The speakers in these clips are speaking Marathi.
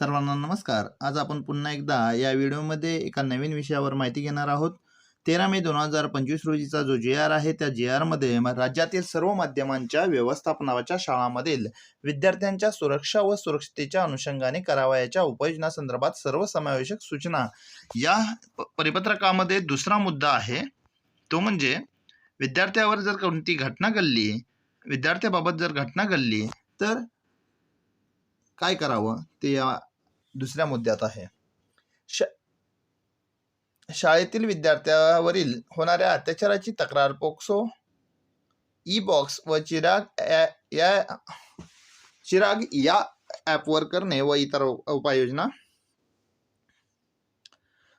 सर्वांना नमस्कार. आज आपण पुन्हा एकदा या व्हिडिओमध्ये एका नवीन विषयावर माहिती घेणार आहोत. तेरा मे दोन हजार पंचवीस रोजीचा जो जे आर आहे त्या जे आरमध्ये राज्यातील सर्व माध्यमांच्या व्यवस्थापनाच्या शाळांमधील विद्यार्थ्यांच्या सुरक्षा व सुरक्षतेच्या अनुषंगाने करावयाच्या उपाययोजनासंदर्भात सर्वसमावेशक सूचना. या प- परिपत्रकामध्ये दुसरा मुद्दा आहे तो म्हणजे विद्यार्थ्यावर जर कोणती घटना घडली विद्यार्थ्याबाबत जर घटना घडली तर काय करावं? ते या दुसऱ्या मुद्द्यात आहे. श शाळेतील विद्यार्थ्यावरील होणाऱ्या अत्याचाराची तक्रार पोक्सो ई बॉक्स व चिराग या चिराग या ॲपवर करणे व इतर उपाययोजना.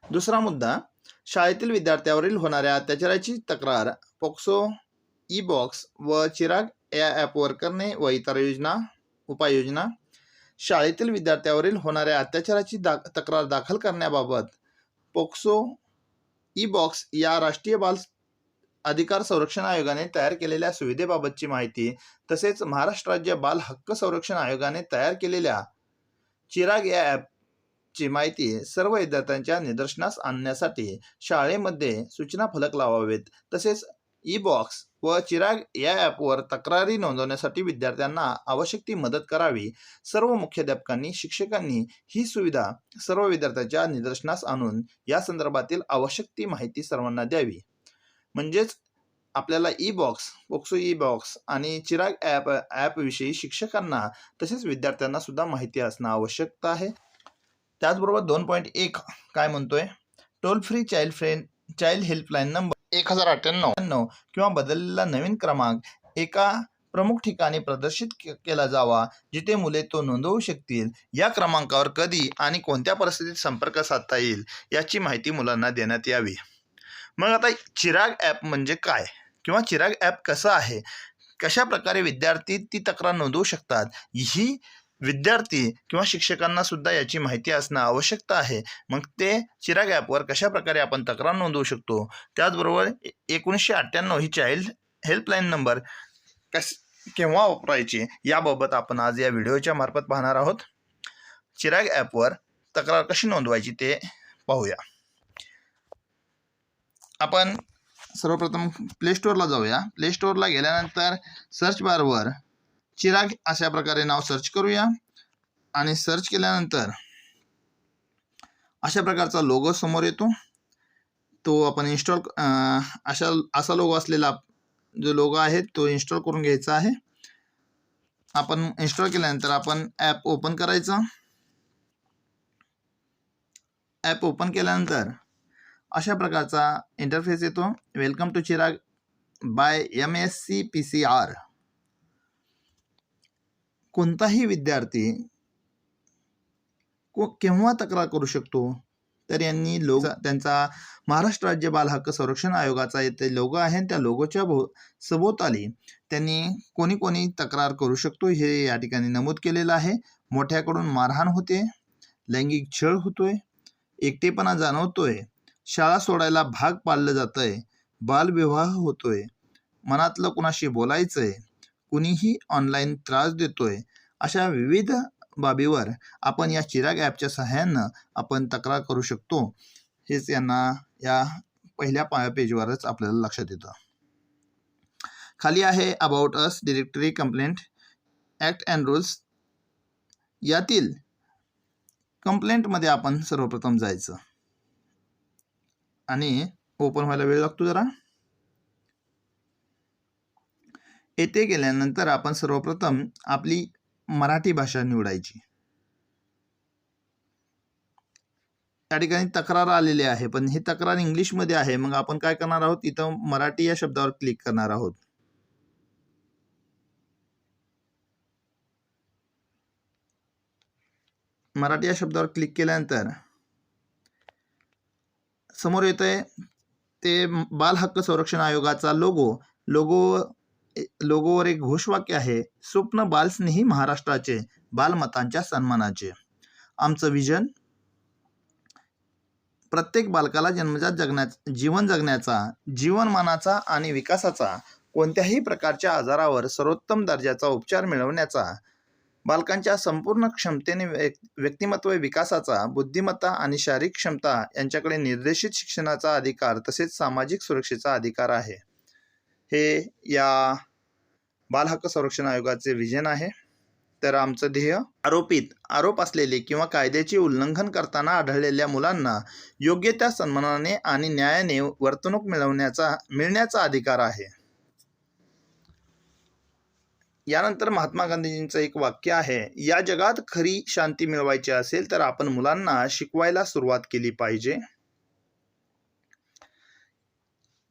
दुसरा मुद्दा शाळेतील विद्यार्थ्यावरील होणाऱ्या अत्याचाराची तक्रार पोक्सो ई बॉक्स व चिराग या ॲपवर करणे व इतर योजना उपाययोजना. शाळेतील विद्यार्थ्यावरील होणाऱ्या अत्याचाराची दा तक्रार दाखल करण्याबाबत पोक्सो ई बॉक्स या राष्ट्रीय बाल अधिकार संरक्षण आयोगाने तयार केलेल्या सुविधेबाबतची माहिती तसेच महाराष्ट्र राज्य बाल हक्क संरक्षण आयोगाने तयार केलेल्या चिराग या ॲपची माहिती सर्व विद्यार्थ्यांच्या निदर्शनास आणण्यासाठी शाळेमध्ये सूचना फलक लावावेत तसेच ई बॉक्स व चिराग या ॲपवर तक्रारी नोंदवण्यासाठी विद्यार्थ्यांना आवश्यक ती मदत करावी. सर्व मुख्याध्यापकांनी शिक्षकांनी ही सुविधा सर्व विद्यार्थ्यांच्या निदर्शनास आणून या संदर्भातील आवश्यक ती माहिती सर्वांना द्यावी. म्हणजेच आपल्याला e box POCSO e box आणि चिराग ॲप ॲपविषयी शिक्षकांना तसेच विद्यार्थ्यांना सुद्धा माहिती असणं आवश्यकता आहे. त्याचबरोबर दोन पॉईंट एक काय म्हणतोय? Toll free child friend child helpline number एक हजार अठ्ठ्याण्णव किंवा बदललेला नवीन क्रमांक एका प्रमुख ठिकाणी प्रदर्शित के- केला जावा जिथे मुले तो नोंदवू शकतील. या क्रमांकावर कधी आणि कोणत्या परिस्थितीत संपर्क साधता येईल याची माहिती मुलांना देण्यात यावी. मग आता चिराग ॲप म्हणजे काय? किंवा चिराग ॲप कसं आहे? कशा प्रकारे विद्यार्थी ती तक्रार नोंदवू शकतात? ही विद्यार्थी किंवा शिक्षकांना सुद्धा याची माहिती असणं आवश्यकता आहे. मग ते चिराग ॲपवर कशाप्रकारे आपण तक्रार नोंदवू शकतो? त्याचबरोबर एकोणीसशे अठ्ठ्याण्णव ही चाइल्ड हेल्पलाईन नंबर कस केव्हा वापरायची? याबाबत आपण आज या व्हिडिओच्या मार्फत पाहणार आहोत. चिराग ॲपवर तक्रार कशी नोंदवायची ते पाहूया. आपण सर्वप्रथम प्ले स्टोअरला जाऊया. प्ले स्टोअरला गेल्यानंतर सर्च बारवर चिराग अशा प्रकारे नाव सर्च करूया. आणि सर्च केल्यानंतर अशा प्रकारचा लोगो समोर येतो. तो आपण इन्स्टॉल अशा असा लोगो असलेला जो लोगो आहे तो इन्स्टॉल करून घ्यायचा आहे. आपण इन्स्टॉल केल्यानंतर आपण ॲप ओपन करायचा. ॲप ओपन केल्यानंतर अशा प्रकारचा इंटरफेस येतो. Welcome to Chirag by M S C P C R कोणताही विद्यार्थी को केव्हा तक्रार करू शकतो? तर यांनी लोग त्यांचा महाराष्ट्र राज्य बाल हक्क संरक्षण आयोगाचा येथे लोगो आहे त्या लोगोच्या भो सभोवताली त्यांनी कोणी कोणी तक्रार करू शकतो हे या ठिकाणी नमूद केलेलं आहे. मोठ्याकडून मारहाण होते लैंगिक छळ होतोय एकटेपणा जाणवतोय शाळा सोडायला भाग पाडलं जातंय बालविवाह होतोय मनातलं कुणाशी आहे कुणीही ऑनलाईन त्रास देतोय अशा विविध बाबीवर आपण या चिराग ॲपच्या सहाय्यानं आपण तक्रार करू शकतो. हेच यांना या पहिल्या पा पेजवरच आपल्याला लक्षात येतं. खाली आहे about us directory complaint act and rules यातील कंप्लेंटमध्ये आपण सर्वप्रथम जायचं. आणि ओपन व्हायला वेळ लागतो जरा. येथे गेल्यानंतर आपण सर्वप्रथम आपली मराठी भाषा निवडायची. त्या ठिकाणी तक्रार आलेली आहे पण ही तक्रार इंग्लिशमध्ये आहे. मग आपण काय करणार आहोत? इथं मराठी या शब्दावर क्लिक करणार आहोत. मराठी या शब्दावर क्लिक केल्यानंतर समोर येतंय ते बाल हक्क संरक्षण आयोगाचा लोगो लोगो लोगोवर एक घोषवाक्य आहे स्वप्न बालस्नेही महाराष्ट्राचे बालमतांच्या सन्मानाचे. आमचं विजन प्रत्येक बालकाला जन्मजात जगण्या जीवन जगण्याचा जीवनमानाचा आणि विकासाचा कोणत्याही प्रकारच्या आजारावर सर्वोत्तम दर्जाचा उपचार मिळवण्याचा बालकांच्या संपूर्ण क्षमतेने व्यक्तिमत्व विकासाचा बुद्धिमत्ता आणि शारीरिक क्षमता यांच्याकडे निर्देशित शिक्षणाचा अधिकार तसेच सामाजिक सुरक्षेचा अधिकार आहे. हे या बालहक्क संरक्षण आयोगाचे विजन आहे. तर आमचं ध्येय आरोपित आरोप असलेले किंवा कायद्याचे उल्लंघन करताना आढळलेल्या मुलांना योग्य त्या सन्मानाने आणि न्यायाने वर्तणूक मिळवण्याचा मिळण्याचा अधिकार आहे. यानंतर महात्मा गांधीजींचं एक वाक्य आहे या जगात खरी शांती मिळवायची असेल तर आपण मुलांना शिकवायला सुरुवात केली पाहिजे.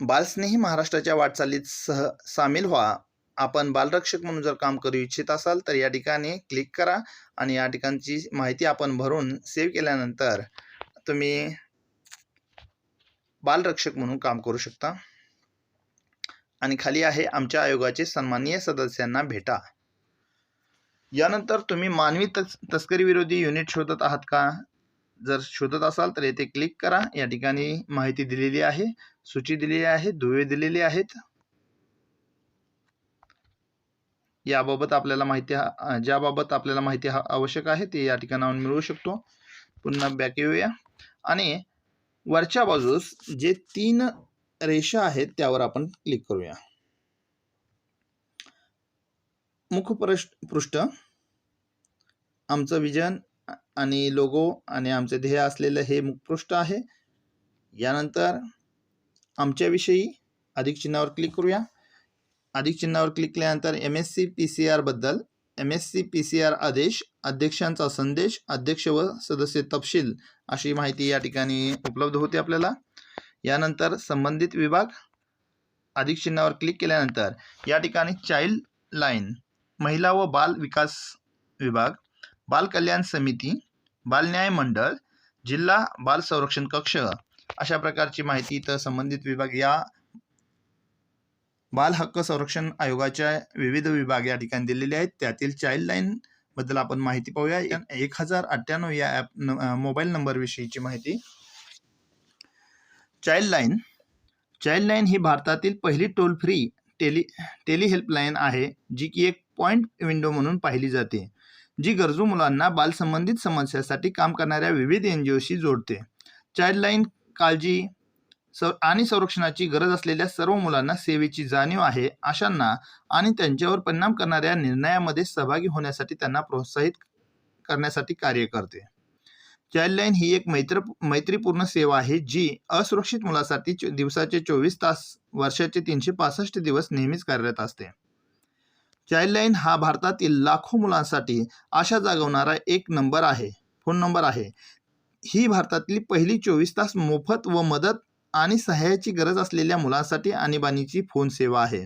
बालस्नेही महाराष्ट्राच्या वाटचालीत सह सामील व्हा. आपण बालरक्षक म्हणून जर काम करू इच्छित असाल तर या ठिकाणी क्लिक करा आणि या ठिकाणची माहिती आपण भरून सेव्ह केल्यानंतर तुम्ही बालरक्षक म्हणून काम करू शकता. आणि खाली आहे आमच्या आयोगाचे सन्माननीय सदस्यांना भेटा. यानंतर तुम्ही मानवी तस तस्करी विरोधी युनिट शोधत आहात का? जर शोधत असाल तर येथे क्लिक करा. या ठिकाणी माहिती दिलेली आहे सूची दिलेली आहे दुवे दिलेले आहेत. याबाबत आपल्याला माहिती ज्याबाबत आपल्याला माहिती आवश्यक आहे ते या ठिकाणाहून मिळवू शकतो. पुन्हा बॅक येऊया. आणि वरच्या बाजूस जे तीन रेषा आहेत त्यावर आपण क्लिक करूया. मुखपृष्ठ पृष्ठ. आमचं विजन आणि लोगो आणि आमचे ध्येय असलेलं हे मुखपृष्ठ आहे. यानंतर आमच्याविषयी अधिक चिन्हावर क्लिक करूया. अधिक चिन्हावर क्लिक केल्यानंतर M S C P C आरबद्दल M S C P C R आदेश अध्यक्षांचा संदेश अध्यक्ष व सदस्य तपशील अशी माहिती या ठिकाणी उपलब्ध होते आपल्याला. यानंतर संबंधित विभाग. अधिक चिन्हावर क्लिक केल्यानंतर या ठिकाणी चाइल्ड लाईन महिला व बाल विकास विभाग बाल कल्याण समिती बालन्याय मंडळ जिल्हा बाल संरक्षण कक्ष अशा प्रकारची माहिती इथं संबंधित विभाग या बाल हक्क संरक्षण आयोगाच्या विविध विभाग या ठिकाणी दिलेले आहेत. त्यातील चाइल्ड लाईन बद्दल आपण माहिती पाहूया. एक हजार अठ्ठ्याण्णव या ॲप मोबाईल नंबर विषयीची माहिती. चाइल्ड लाईन चाइल्ड लाईन ही भारतातील पहिली toll free tele tele helpline आहे जी की एक पॉईंट विंडो म्हणून पाहिली जाते. जी गरजू मुलांना बालसंबंधित समस्यासाठी काम करणाऱ्या विविध एन जी ओशी जोडते. चाइल्ड लाईन काळजी स आणि संरक्षणाची गरज असलेल्या सर्व मुलांना सेवेची जाणीव आहे अशांना आणि त्यांच्यावर परिणाम करणाऱ्या निर्णयामध्ये सहभागी होण्यासाठी त्यांना प्रोत्साहित करण्यासाठी कार्य करते. चाइल्डलाईन ही एक मैत्र मैत्रीपूर्ण सेवा आहे जी असुरक्षित मुलासाठी दिवसाचे चोवीस तास वर्षाचे तीनशे पासष्ट दिवस नेहमीच कार्यरत असते. चाइल्डलाईन हा भारतातील लाखो मुलांसाठी आशा जागवणारा एक नंबर आहे. फोन नंबर आहे. ही भारतातली पहिली चोवीस तास मोफत व मदत आणि सहाय्याची गरज असलेल्या मुलांसाठी आणीबाणीची फोन सेवा आहे.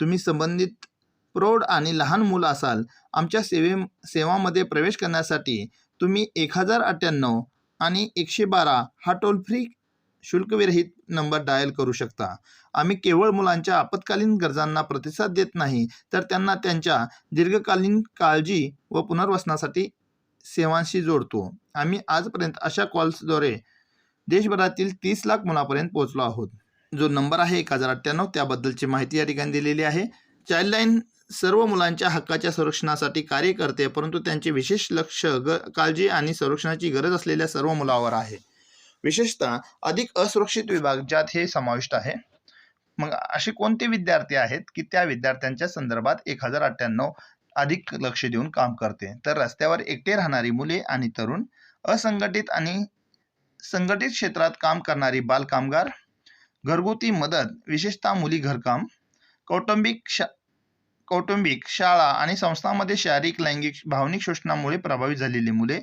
तुम्ही संबंधित प्रौढ आणि लहान मुलं असाल आमच्या सेवे सेवामध्ये प्रवेश करण्यासाठी तुम्ही एक हजार अठ्ठ्याण्णव आणि एकशे बारा हा टोल फ्री शुल्कविरहित नंबर डायल करू शकता. आम्ही केवळ मुलांच्या आपत्कालीन गरजांना प्रतिसाद देत नाही तर त्यांना त्यांच्या दीर्घकालीन काळजी व पुनर्वसनासाठी सेवांशी जोडतो. आम्ही आजपर्यंत अशा कॉल्सद्वारे देशभरातील तीस लाख मुलापर्यंत पोहोचलो आहोत. जो नंबर आहे एक हजार अठ्ठ्याण्णव त्याबद्दलची माहिती या ठिकाणी दिलेली आहे. चाइल्डलाईन सर्व मुलांच्या हक्काच्या संरक्षणासाठी कार्य करते परंतु त्यांचे विशेष लक्ष ग काळजी आणि संरक्षणाची गरज असलेल्या सर्व मुलावर आहे. विशेषतः अधिक असुरक्षित विभाग ज्यात हे समाविष्ट आहे. मग असे कोणते विद्यार्थी आहेत की त्या विद्यार्थ्यांच्या संदर्भात एक हजार अठ्ठ्याण्णव अधिक लक्ष देऊन काम करते? तर रस्त्यावर एकटे राहणारी मुले आणि तरुण असंघटित आणि संघटित क्षेत्रात काम करणारी बालकामगार घरगुती मदत विशेषतः मुली घरकाम कौटुंबिक शा कौटुंबिक शाळा आणि संस्थांमध्ये शारीरिक लैंगिक भावनिक शोषणामुळे प्रभावित झालेली मुले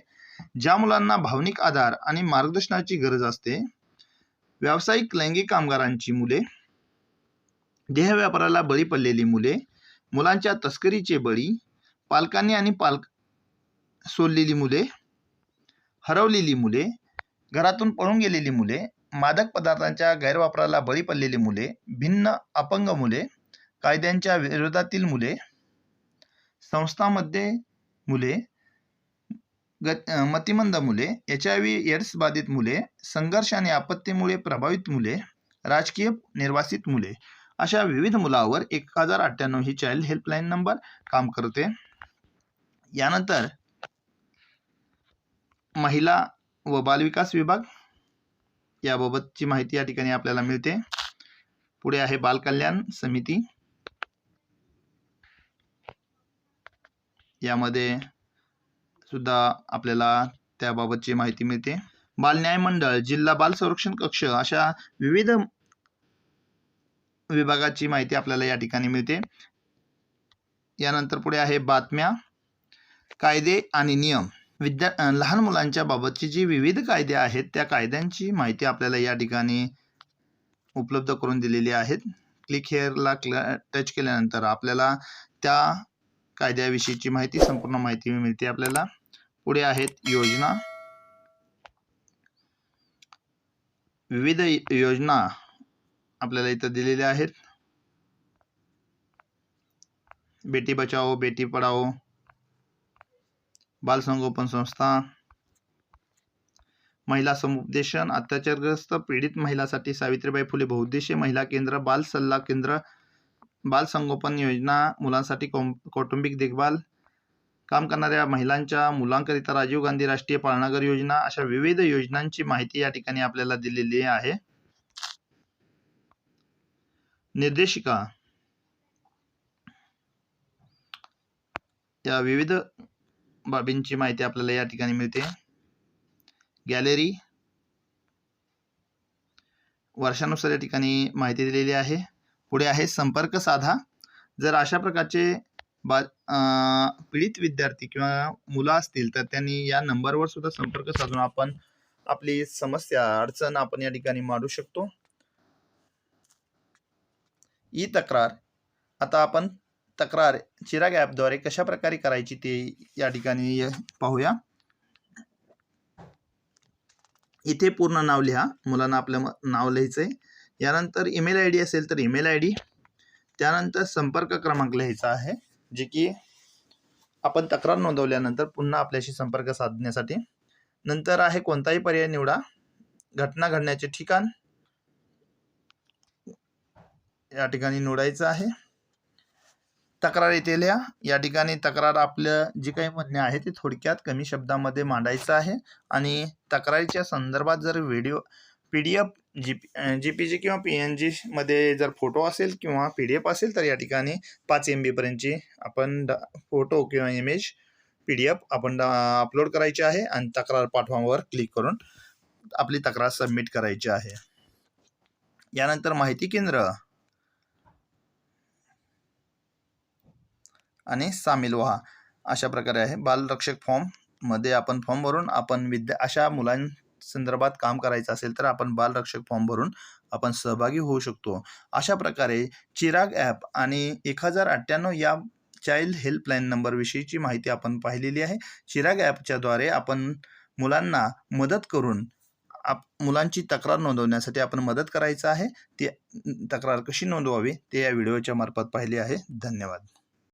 ज्या मुलांना भावनिक आधार आणि मार्गदर्शनाची गरज असते व्यावसायिक लैंगिक कामगारांची मुले देह व्यापाराला बळी पडलेली मुले मुलांच्या तस्करीचे बळी पालकांनी आणि पालक सोडलेली मुले हरवलेली मुले घरातून पळून गेलेली मुले मादक पदार्थांच्या गैरवापराला बळी पडलेली मुले भिन्न अपंग मुले कायद्यांच्या विरोधातील मुले संस्थांमध्ये मुले ग मतिमंद मुले एच आय व्ही एड्स बाधित मुले संघर्ष आणि आपत्तीमुळे प्रभावित मुले राजकीय निर्वासित मुले अशा विविध मुलावर एक हजार अठ्ठ्याण्णव ही चाइल्ड हेल्पलाईन नंबर काम करते. यानंतर महिला व बालविकास विभाग याबाबतची माहिती या ठिकाणी आपल्याला मिळते. पुढे आहे बालकल्याण समिती. यामध्ये सुद्धा आपल्याला त्याबाबतची माहिती मिळते. बाल न्याय मंडळ जिल्हा बाल संरक्षण कक्ष अशा विविध विभागाची माहिती आपल्याला या ठिकाणी मिळते. यानंतर पुढे आहे बातम्या. कायदे आणि नियम. विद्या लहान मुलांच्या बाबतची जी विविध कायदे आहेत त्या कायद्यांची माहिती आपल्याला या ठिकाणी उपलब्ध करून दिलेली आहेत. क्लिक हेअरला क्ल टच केल्यानंतर आपल्याला त्या कायद्याविषयीची माहिती संपूर्ण माहिती मिळते आपल्याला. पुढे आहेत योजना. विविध योजना आपल्याला इथं दिलेल्या आहेत. बेटी बचाओ, बेटी पढाओ, बाल संगोपन संस्था, महिला समुपदेशन, अत्याचारग्रस्त पीडित महिलासाठी सावित्रीबाई फुले, बहुउद्देशीय महिला केंद्र, बाल सल्ला केंद्र, बाल संगोपन योजना, मुलांसाठी कौटुंबिक देखभाल काम करणाऱ्या महिलांच्या मुलांकरिता राजीव गांधी राष्ट्रीय पाळणाघर योजना अशा विविध योजनांची माहिती या ठिकाणी आपल्याला दिलेली आहे. निर्देशिका. या विविध बाबींची माहिती आपल्याला या ठिकाणी मिळते. गॅलरी. वर्षानुसार या ठिकाणी माहिती दिलेली आहे. पुढे आहे संपर्क साधा. जर अशा प्रकारचे बा पीडित विद्यार्थी किंवा मुलं असतील तर त्यांनी या नंबरवर सुद्धा संपर्क साधून आपण आपली समस्या अडचण आपण या ठिकाणी मांडू शकतो. ई तक्रार. आता आपण तक्रार चिराग ॲपद्वारे कशा प्रकारे करायची ते या ठिकाणी पाहूया. इथे पूर्ण नाव लिहा. मुलांना आपलं म- नाव लिहायचं आहे यानंतर ईमेल आय डी असेल तर ईमेल आय डी. त्यानंतर संपर्क क्रमांक लिहायचा आहे. जे की आपण तक्रार नोंदवल्यानंतर पुन्हा आपल्याशी संपर्क साधण्यासाठी. नंतर आहे कोणताही पर्याय निवडा. घटना घडण्याचे ठिकाण. या ठिकाणी निवडायचं आहे. तक्रार येथे लिहा. या ठिकाणी तक्रार आपलं जी काही म्हणणे आहे ते थोडक्यात कमी शब्दामध्ये मांडायचं आहे. आणि तक्रारीच्या संदर्भात जर video P D F G G P G किंवा पी एन जीमध्ये जर फोटो असेल किंवा पी डी एफ असेल तर या ठिकाणी पाच एम बीपर्यंतची आपण ड फोटो किंवा इमेज पी डी एफ आपण अपलोड करायची आहे आणि तक्रार पाठवावर क्लिक करून आपली तक्रार सबमिट करायची आहे. यानंतर माहिती केंद्र. आणि सामील व्हा. अशा प्रकारे आहे. बालरक्षक फॉर्ममध्ये आपण फॉर्म भरून आपण विद्या अशा मुलां संदर्भात काम करायचं असेल तर आपण बालरक्षक फॉर्म भरून आपण सहभागी होऊ शकतो. अशा प्रकारे चिराग ॲप आणि एक हजार अठ्ठ्याण्णव या चाइल्ड हेल्पलाईन नंबरविषयीची माहिती आपण पाहिलेली आहे. चिराग ॲपच्याद्वारे आपण मुलांना मदत करून आप मुलांची तक्रार नोंदवण्यासाठी आपण मदत करायचं आहे. ती तक्रार कशी नोंदवावी ते या व्हिडिओच्या मार्फत पाहिले आहे. धन्यवाद.